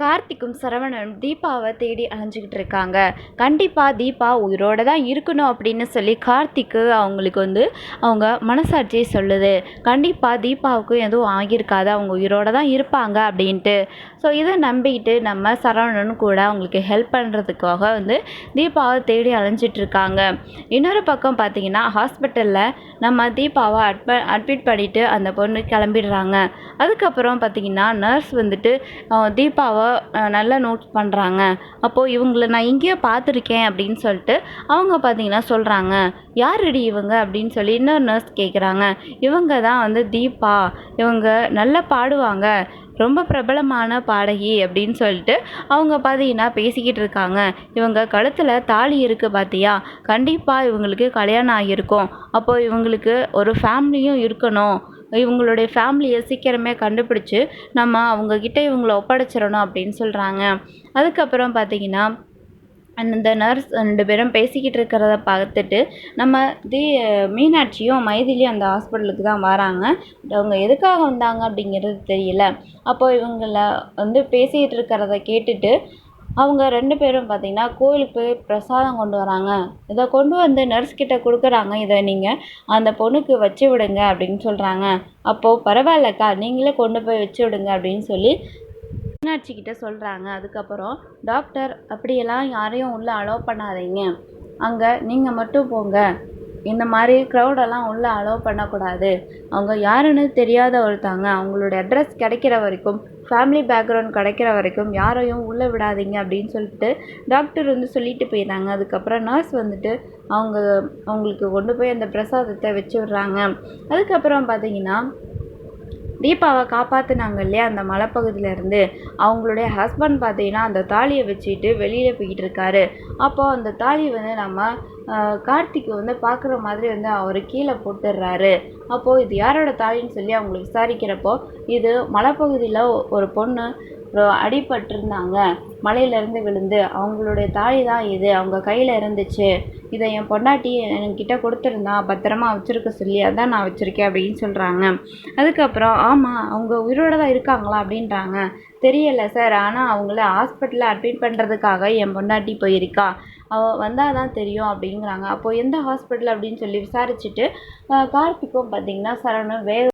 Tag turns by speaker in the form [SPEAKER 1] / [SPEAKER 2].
[SPEAKER 1] கார்த்திக்கும் சரவணனும் தீபாவை தேடி அலைஞ்சிக்கிட்டு இருக்காங்க. கண்டிப்பாக தீபா உயிரோட தான் இருக்கணும் அப்படின்னு சொல்லி கார்த்திக்கு அவங்களுக்கு வந்து அவங்க மனசாட்சியை சொல்லுது. கண்டிப்பாக தீபாவுக்கு எதுவும் ஆகியிருக்காது. அவங்க உயிரோட தான் இருப்பாங்க அப்படின்ட்டு. ஸோ இதை நம்பிக்கிட்டு நம்ம சரவணன் கூட அவங்களுக்கு ஹெல்ப் பண்ணுறதுக்காக வந்து தீபாவை தேடி அலைஞ்சிட்ருக்காங்க இன்னொரு பக்கம் பார்த்தீங்கன்னா ஹாஸ்பிட்டலில் நம்ம தீபாவை அட்ம அட்மிட் பண்ணிவிட்டு அந்த பொண்ணு கிளம்பிடுறாங்க. அதுக்கப்புறம் பார்த்தீங்கன்னா நர்ஸ் வந்துட்டு தீபாவை நல்லா நோட் பண்ணுறாங்க அப்போது இவங்கள நான் எங்கேயோ பார்த்துருக்கேன் அப்படின்னு சொல்லிட்டு அவங்க பார்த்தீங்கன்னா சொல்கிறாங்க யாருடி இவங்க? அப்படின்னு சொல்லி இன்னொரு நர்ஸ் கேட்குறாங்க இவங்க தான் வந்து தீபா. இவங்க நல்லா பாடுவாங்க. ரொம்ப பிரபலமான பாடகி அப்படின்னு சொல்லிட்டு அவங்க பார்த்தீங்கன்னா பேசிக்கிட்டு இருக்காங்க. இவங்க கழுத்தில் தாலி இருக்குது பார்த்தியா கண்டிப்பாக இவங்களுக்கு கல்யாணம் ஆகியிருக்கும். அப்போது இவங்களுக்கு ஒரு ஃபேமிலியும் இருக்கணும். இவங்களுடைய ஃபேமிலியை சீக்கிரமே கண்டுபிடிச்சி நம்ம அவங்கக்கிட்ட இவங்கள ஒப்படைச்சிடணும் அப்படின்னு சொல்கிறாங்க அதுக்கப்புறம் பார்த்தீங்கன்னா அந்த நர்ஸ் ரெண்டு பேரும் பேசிக்கிட்டு இருக்கிறத பார்த்துட்டு நம்ம தி மீனாட்சியும் மைதிலியும் அந்த ஹாஸ்பிட்டலுக்கு தான் வராங்க. அவங்க எதுக்காக வந்தாங்க அப்படிங்கிறது தெரியல. அப்போ இவங்கள வந்து பேசிக்கிட்டு இருக்கிறத கேட்டுட்டு அவங்க ரெண்டு பேரும் பார்த்தீங்கன்னா கோயிலுக்கு போய் பிரசாதம் கொண்டு வராங்க. இதை கொண்டு வந்து நர்ஸ் கிட்ட கொடுக்குறாங்க. இதை நீங்கள் அந்த பொண்ணுக்கு வச்சு விடுங்க அப்படின்னு சொல்கிறாங்க அப்போது பரவாயில்லக்கா நீங்களே கொண்டு போய் வச்சு விடுங்க அப்படின்னு சொல்லி மீனாட்சி கிட்ட சொல்கிறாங்க அதுக்கப்புறம் டாக்டர் அப்படியெல்லாம் யாரையும் உள்ளே அலோவ் பண்ணாதீங்க. அங்கே நீங்கள் மட்டும் போங்க. இந்த மாதிரி க்ரௌடெல்லாம் உள்ளே அலோவ் பண்ணக்கூடாது. அவங்க யாருன்னு தெரியாத ஒருத்தவங்க அவங்களோட அட்ரஸ் கிடைக்கிற வரைக்கும் ஃபேமிலி பேக்ரவுண்ட் கிடைக்கிற வரைக்கும் யாரையும் உள்ளே விடாதீங்க அப்படின்னு சொல்லிட்டு டாக்டர் வந்து சொல்லிட்டு போயிடுறாங்க அதுக்கப்புறம் நர்ஸ் வந்துட்டு அவங்க அவங்களுக்கு கொண்டு போய் அந்த பிரசாதத்தை வச்சு விடுறாங்க. அதுக்கப்புறம் பார்த்தீங்கன்னா தீபாவை காப்பாற்றுனாங்க இல்லையா அந்த மலைப்பகுதியில இருந்து. அவங்களுடைய ஹஸ்பண்ட் பார்த்தீங்கன்னா அந்த தாலியை வச்சுட்டு வெளியில் போய்கிட்டு இருக்காரு. அப்போது அந்த தாலி வந்து நம்ம கார்த்திக் வந்து பார்க்குற மாதிரி வந்து அவர் கீழே போட்டுடுறாரு. அப்போது இது யாரோட தாலின்னு சொல்லி அவங்களை விசாரிக்கிறப்போ இது மலைப்பகுதியில் ஒரு பொண்ணு ஒரு அடிபட்டிருந்தாங்க. மலையிலேருந்து விழுந்து அவங்களுடைய தாலி தான் இது அவங்க கையில் இருந்துச்சு. இதை என் பொண்டாட்டி என்கிட்ட கொடுத்துருந்தா பத்திரமா வச்சுருக்க சொல்லி அதான் நான் வச்சுருக்கேன் அப்படின்னு சொல்கிறாங்க அதுக்கப்புறம் ஆமாம் அவங்க உயிரோட தான் இருக்காங்களா அப்படின்றாங்க. தெரியலை சார் ஆனால் அவங்கள ஹாஸ்பிட்டலில் அட்மிட் பண்ணுறதுக்காக என் பொண்டாட்டி போயிருக்கா. அவள் வந்தால் தான் தெரியும் அப்படிங்கிறாங்க. அப்போது எந்த ஹாஸ்பிட்டல் அப்படின்னு சொல்லி விசாரிச்சுட்டு கார்த்திக்கும் பார்த்தீங்கன்னா சரவணன் வேறு